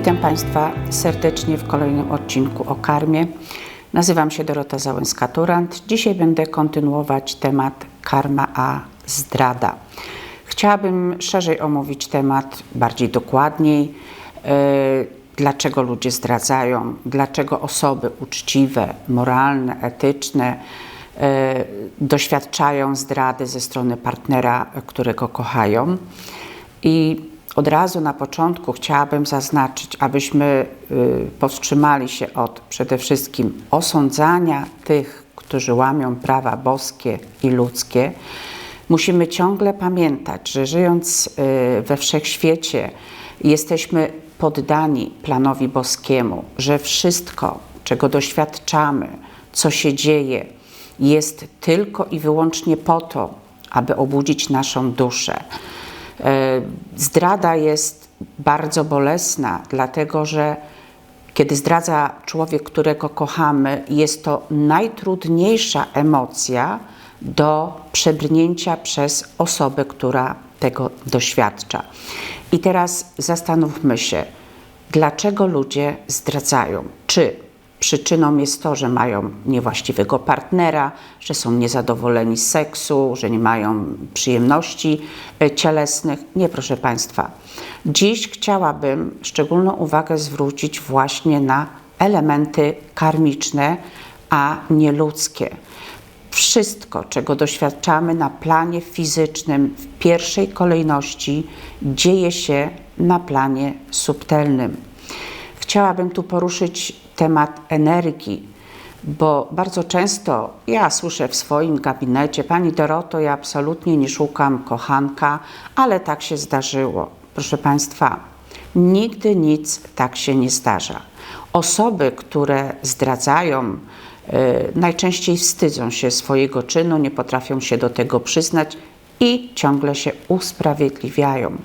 Witam Państwa serdecznie w kolejnym odcinku o karmie. Nazywam się Dorota Załęska-Turant. Dzisiaj będę kontynuować temat karma a zdrada. Chciałabym szerzej omówić temat bardziej dokładniej. Yy, dlaczego ludzie zdradzają, dlaczego osoby uczciwe, moralne, etyczne yy, doświadczają zdrady ze strony partnera, którego kochają. I od razu na początku chciałabym zaznaczyć, abyśmy y, powstrzymali się od przede wszystkim osądzania tych, którzy łamią prawa boskie i ludzkie. Musimy ciągle pamiętać, że żyjąc y, we wszechświecie jesteśmy poddani planowi boskiemu, że wszystko, czego doświadczamy, co się dzieje, jest tylko i wyłącznie po to, aby obudzić naszą duszę zdrada jest bardzo bolesna, dlatego że kiedy zdradza człowiek, którego kochamy, jest to najtrudniejsza emocja do przebrnięcia przez osobę, która tego doświadcza. I teraz zastanówmy się, dlaczego ludzie zdradzają? Czy Przyczyną jest to, że mają niewłaściwego partnera, że są niezadowoleni z seksu, że nie mają przyjemności e, cielesnych. Nie, proszę Państwa. Dziś chciałabym szczególną uwagę zwrócić właśnie na elementy karmiczne, a nie ludzkie. Wszystko, czego doświadczamy na planie fizycznym w pierwszej kolejności, dzieje się na planie subtelnym. Chciałabym tu poruszyć temat energii, bo bardzo często ja słyszę w swoim gabinecie, Pani Doroto, ja absolutnie nie szukam kochanka, ale tak się zdarzyło. Proszę Państwa, nigdy nic tak się nie zdarza. Osoby, które zdradzają, yy, najczęściej wstydzą się swojego czynu, nie potrafią się do tego przyznać i ciągle się usprawiedliwiają.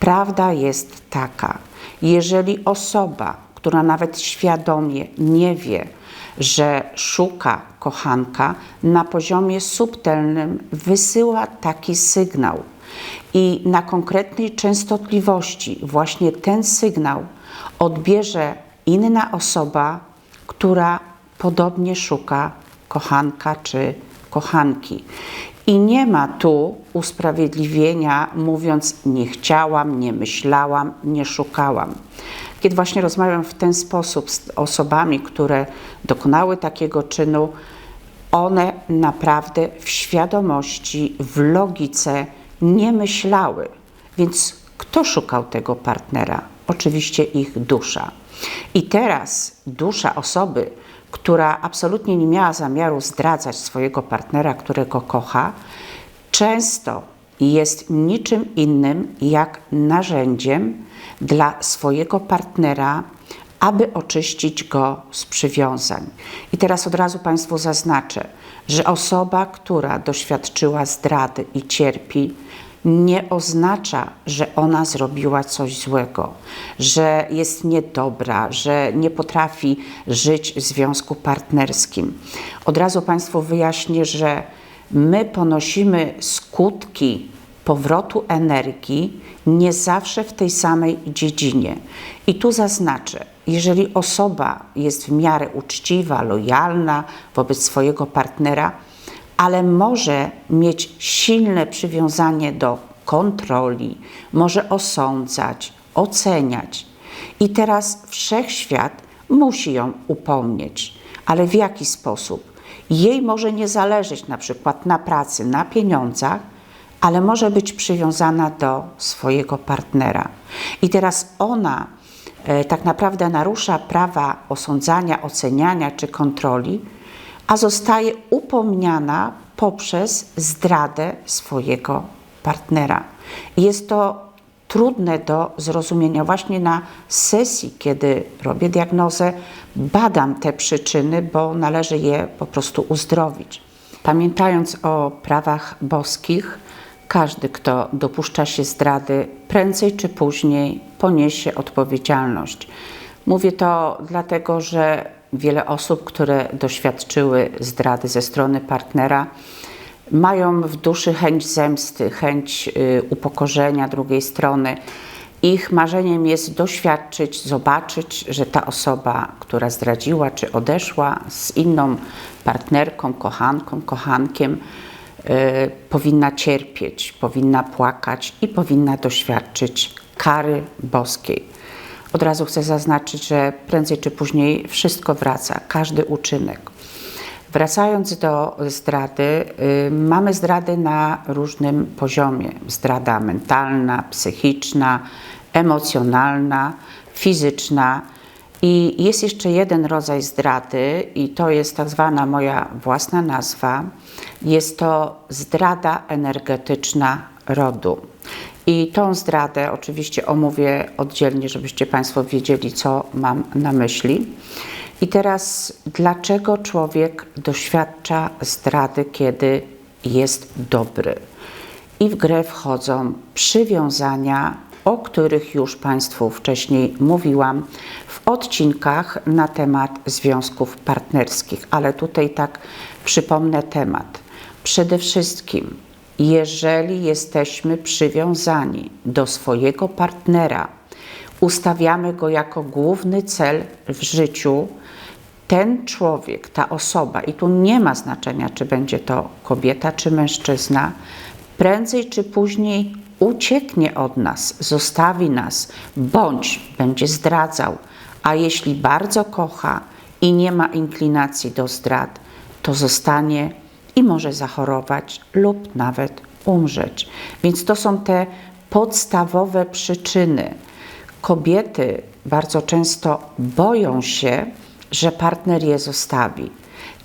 Prawda jest taka, jeżeli osoba która nawet świadomie nie wie, że szuka kochanka, na poziomie subtelnym wysyła taki sygnał. I na konkretnej częstotliwości właśnie ten sygnał odbierze inna osoba, która podobnie szuka kochanka czy kochanki. I nie ma tu usprawiedliwienia, mówiąc nie chciałam, nie myślałam, nie szukałam. Kiedy właśnie rozmawiam w ten sposób z osobami, które dokonały takiego czynu, one naprawdę w świadomości, w logice nie myślały. Więc kto szukał tego partnera? Oczywiście ich dusza. I teraz dusza osoby, która absolutnie nie miała zamiaru zdradzać swojego partnera, którego kocha, często jest niczym innym jak narzędziem dla swojego partnera, aby oczyścić go z przywiązań. I teraz od razu Państwu zaznaczę, że osoba, która doświadczyła zdrady i cierpi, nie oznacza, że ona zrobiła coś złego, że jest niedobra, że nie potrafi żyć w związku partnerskim. Od razu Państwu wyjaśnię, że my ponosimy skutki powrotu energii nie zawsze w tej samej dziedzinie. I tu zaznaczę, jeżeli osoba jest w miarę uczciwa, lojalna wobec swojego partnera, ale może mieć silne przywiązanie do kontroli, może osądzać, oceniać. I teraz wszechświat musi ją upomnieć. Ale w jaki sposób? Jej może nie zależeć na przykład na pracy, na pieniądzach, ale może być przywiązana do swojego partnera. I teraz ona e, tak naprawdę narusza prawa osądzania, oceniania czy kontroli, a zostaje upomniana poprzez zdradę swojego partnera. Jest to trudne do zrozumienia. Właśnie na sesji, kiedy robię diagnozę, badam te przyczyny, bo należy je po prostu uzdrowić. Pamiętając o prawach boskich, każdy, kto dopuszcza się zdrady, prędzej czy później poniesie odpowiedzialność. Mówię to dlatego, że wiele osób, które doświadczyły zdrady ze strony partnera, mają w duszy chęć zemsty, chęć y, upokorzenia drugiej strony Ich marzeniem jest doświadczyć, zobaczyć, że ta osoba, która zdradziła czy odeszła z inną partnerką, kochanką, kochankiem, y, powinna cierpieć, powinna płakać i powinna doświadczyć kary boskiej. Od razu chcę zaznaczyć, że prędzej czy później wszystko wraca, każdy uczynek. Wracając do zdrady, y, mamy zdrady na różnym poziomie. Zdrada mentalna, psychiczna, emocjonalna, fizyczna. I jest jeszcze jeden rodzaj zdrady, i to jest tak zwana moja własna nazwa. Jest to zdrada energetyczna rodu. I tą zdradę oczywiście omówię oddzielnie, żebyście Państwo wiedzieli, co mam na myśli. I teraz, dlaczego człowiek doświadcza zdrady, kiedy jest dobry? I w grę wchodzą przywiązania, o których już Państwu wcześniej mówiłam w odcinkach na temat związków partnerskich, ale tutaj tak przypomnę temat. Przede wszystkim, jeżeli jesteśmy przywiązani do swojego partnera, ustawiamy go jako główny cel w życiu, ten człowiek, ta osoba, i tu nie ma znaczenia, czy będzie to kobieta, czy mężczyzna, prędzej czy później ucieknie od nas, zostawi nas, bądź będzie zdradzał. A jeśli bardzo kocha i nie ma inklinacji do zdrad, to zostanie i może zachorować lub nawet umrzeć. Więc to są te podstawowe przyczyny. Kobiety bardzo często boją się, że partner je zostawi.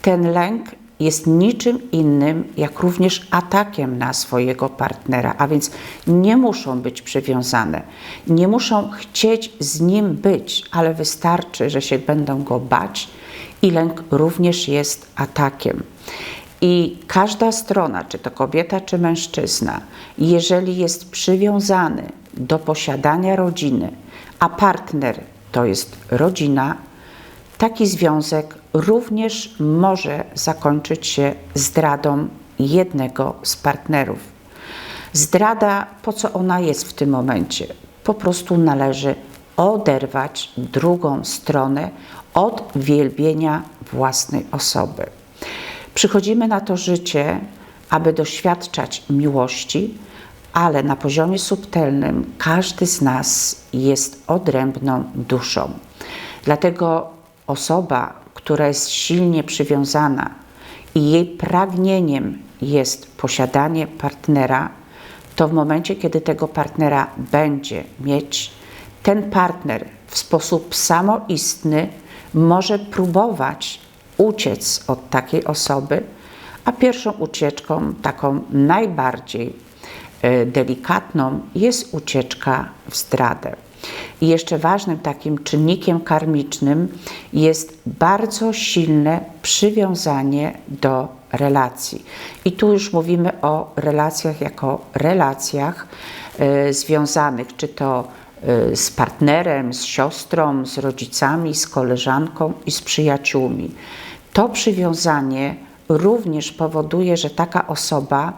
Ten lęk jest niczym innym, jak również atakiem na swojego partnera, a więc nie muszą być przywiązane, nie muszą chcieć z nim być, ale wystarczy, że się będą go bać i lęk również jest atakiem. I każda strona, czy to kobieta, czy mężczyzna, jeżeli jest przywiązany do posiadania rodziny, a partner to jest rodzina, taki związek również może zakończyć się zdradą jednego z partnerów. Zdrada, po co ona jest w tym momencie? Po prostu należy oderwać drugą stronę od wielbienia własnej osoby. Przychodzimy na to życie, aby doświadczać miłości, ale na poziomie subtelnym każdy z nas jest odrębną duszą. Dlatego osoba, która jest silnie przywiązana i jej pragnieniem jest posiadanie partnera, to w momencie, kiedy tego partnera będzie mieć, ten partner w sposób samoistny może próbować uciec od takiej osoby, a pierwszą ucieczką, taką najbardziej e, delikatną, jest ucieczka w zdradę. I jeszcze ważnym takim czynnikiem karmicznym jest bardzo silne przywiązanie do relacji. I tu już mówimy o relacjach jako relacjach y, związanych, czy to y, z partnerem, z siostrą, z rodzicami, z koleżanką i z przyjaciółmi. To przywiązanie również powoduje, że taka osoba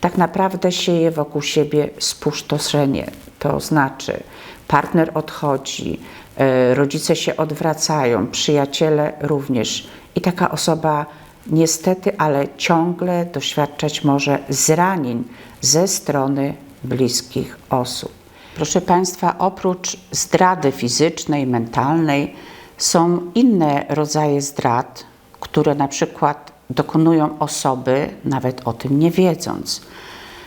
tak naprawdę sieje wokół siebie spustoszenie. To znaczy, partner odchodzi, e, rodzice się odwracają, przyjaciele również. I taka osoba niestety, ale ciągle doświadczać może zranień ze strony bliskich osób. Proszę Państwa, oprócz zdrady fizycznej, mentalnej, są inne rodzaje zdrad, które na przykład dokonują osoby, nawet o tym nie wiedząc.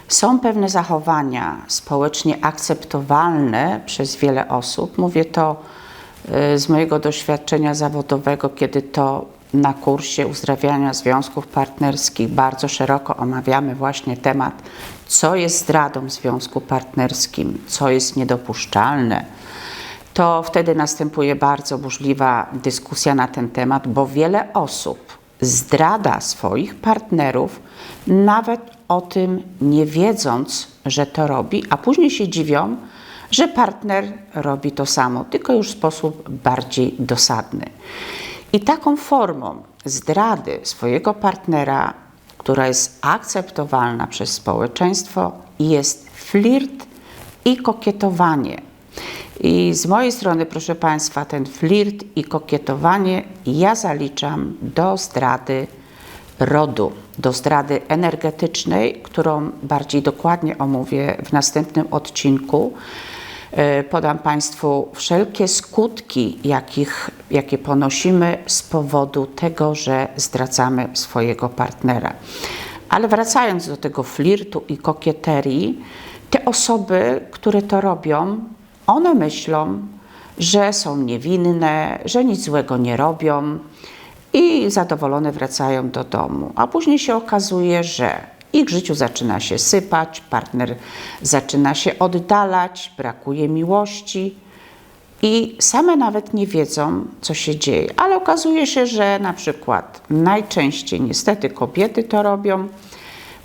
Są pewne zachowania społecznie akceptowalne przez wiele osób. Mówię to y, z mojego doświadczenia zawodowego, kiedy to na kursie uzdrawiania związków partnerskich bardzo szeroko omawiamy właśnie temat, co jest zdradą w związku partnerskim, co jest niedopuszczalne. To wtedy następuje bardzo burzliwa dyskusja na ten temat, bo wiele osób zdrada swoich partnerów, nawet o tym nie wiedząc, że to robi, a później się dziwią, że partner robi to samo, tylko już w sposób bardziej dosadny. I taką formą zdrady swojego partnera, która jest akceptowalna przez społeczeństwo, jest flirt i kokietowanie. I z mojej strony, proszę Państwa, ten flirt i kokietowanie ja zaliczam do zdrady rodu, do zdrady energetycznej, którą bardziej dokładnie omówię w następnym odcinku. E, podam Państwu wszelkie skutki, jakich, jakie ponosimy z powodu tego, że zdradzamy swojego partnera. Ale wracając do tego flirtu i kokieterii, te osoby, które to robią, one myślą, że są niewinne, że nic złego nie robią i zadowolone wracają do domu. A później się okazuje, że ich życiu zaczyna się sypać, partner zaczyna się oddalać, brakuje miłości i same nawet nie wiedzą, co się dzieje. Ale okazuje się, że na przykład najczęściej niestety kobiety to robią,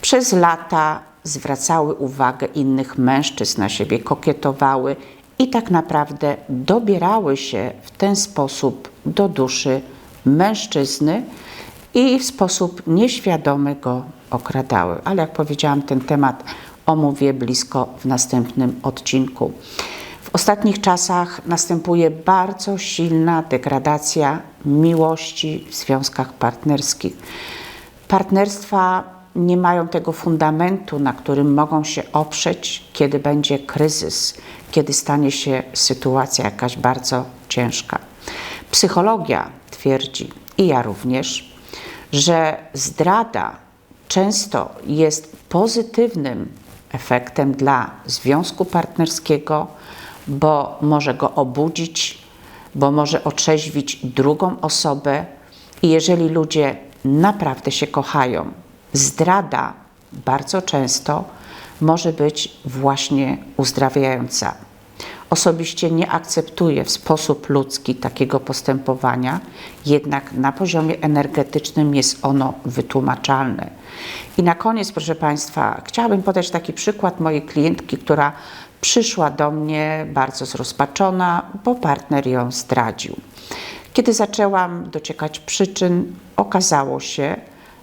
przez lata zwracały uwagę innych mężczyzn na siebie, kokietowały i tak naprawdę dobierały się w ten sposób do duszy mężczyzny i w sposób nieświadomy go okradały. Ale jak powiedziałam, ten temat omówię blisko w następnym odcinku. W ostatnich czasach następuje bardzo silna degradacja miłości w związkach partnerskich. Partnerstwa nie mają tego fundamentu, na którym mogą się oprzeć, kiedy będzie kryzys, kiedy stanie się sytuacja jakaś bardzo ciężka. Psychologia twierdzi, i ja również, że zdrada często jest pozytywnym efektem dla związku partnerskiego, bo może go obudzić, bo może otrzeźwić drugą osobę. I jeżeli ludzie naprawdę się kochają, zdrada bardzo często może być właśnie uzdrawiająca. Osobiście nie akceptuję w sposób ludzki takiego postępowania, jednak na poziomie energetycznym jest ono wytłumaczalne. I na koniec, proszę Państwa, chciałabym podać taki przykład mojej klientki, która przyszła do mnie bardzo zrozpaczona, bo partner ją zdradził. Kiedy zaczęłam dociekać przyczyn, okazało się,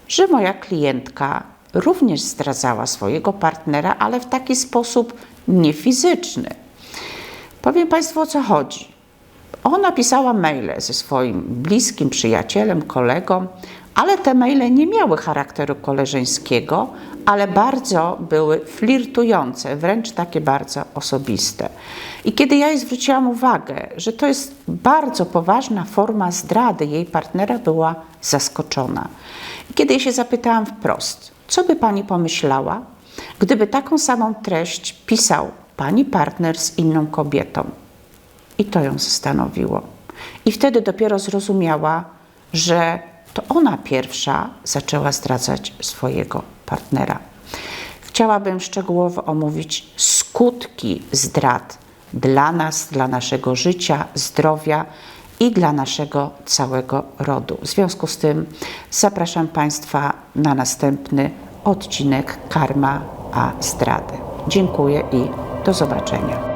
że moja klientka również zdradzała swojego partnera, ale w taki sposób niefizyczny. Powiem Państwu o co chodzi. Ona pisała maile ze swoim bliskim przyjacielem, kolegą, ale te maile nie miały charakteru koleżeńskiego, ale bardzo były flirtujące, wręcz takie bardzo osobiste. I kiedy ja jej zwróciłam uwagę, że to jest bardzo poważna forma zdrady, jej partnera była zaskoczona. I kiedy jej się zapytałam wprost, co by pani pomyślała, gdyby taką samą treść pisał pani partner z inną kobietą? I to ją zastanowiło. I wtedy dopiero zrozumiała, że to ona pierwsza zaczęła zdradzać swojego partnera. Chciałabym szczegółowo omówić skutki zdrad dla nas, dla naszego życia, zdrowia i dla naszego całego rodu. W związku z tym zapraszam Państwa na następny odcinek Karma a zdrady. Dziękuję i do zobaczenia.